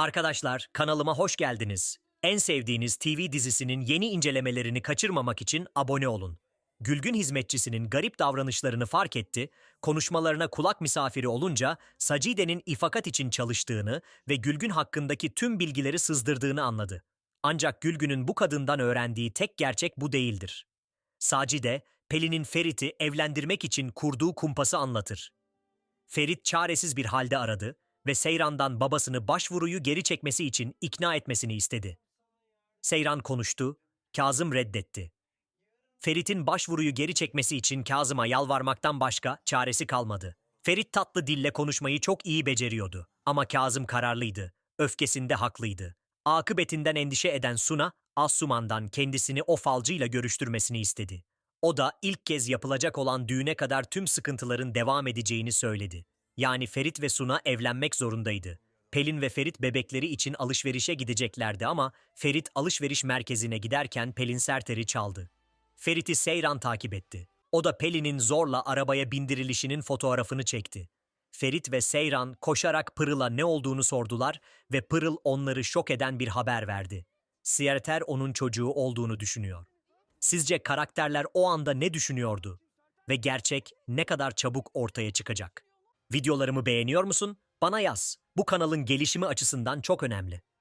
Arkadaşlar kanalıma hoş geldiniz. En sevdiğiniz TV dizisinin yeni incelemelerini kaçırmamak için abone olun. Gülgün hizmetçisinin garip davranışlarını fark etti, konuşmalarına kulak misafiri olunca Sacide'nin ifakat için çalıştığını ve Gülgün hakkındaki tüm bilgileri sızdırdığını anladı. Ancak Gülgün'ün bu kadından öğrendiği tek gerçek bu değildir. Sacide, Pelin'in Ferit'i evlendirmek için kurduğu kumpası anlatır. Ferit çaresiz bir halde aradı ve Seyran'dan babasını başvuruyu geri çekmesi için ikna etmesini istedi. Seyran konuştu, Kazım reddetti. Ferit'in başvuruyu geri çekmesi için Kazım'a yalvarmaktan başka çaresi kalmadı. Ferit tatlı dille konuşmayı çok iyi beceriyordu ama Kazım kararlıydı, öfkesinde haklıydı. Akıbetinden endişe eden Suna, Asuman'dan kendisini o falcıyla görüştürmesini istedi. O da ilk kez yapılacak olan düğüne kadar tüm sıkıntıların devam edeceğini söyledi. Yani Ferit ve Suna evlenmek zorundaydı. Pelin ve Ferit bebekleri için alışverişe gideceklerdi ama Ferit alışveriş merkezine giderken Pelin Serter'i çaldı. Ferit'i Seyran takip etti. O da Pelin'in zorla arabaya bindirilişinin fotoğrafını çekti. Ferit ve Seyran koşarak Pırıl'a ne olduğunu sordular ve Pırıl onları şok eden bir haber verdi. Sierter onun çocuğu olduğunu düşünüyor. Sizce karakterler o anda ne düşünüyordu? Ve gerçek ne kadar çabuk ortaya çıkacak? Videolarımı beğeniyor musun? Bana yaz. Bu kanalın gelişimi açısından çok önemli.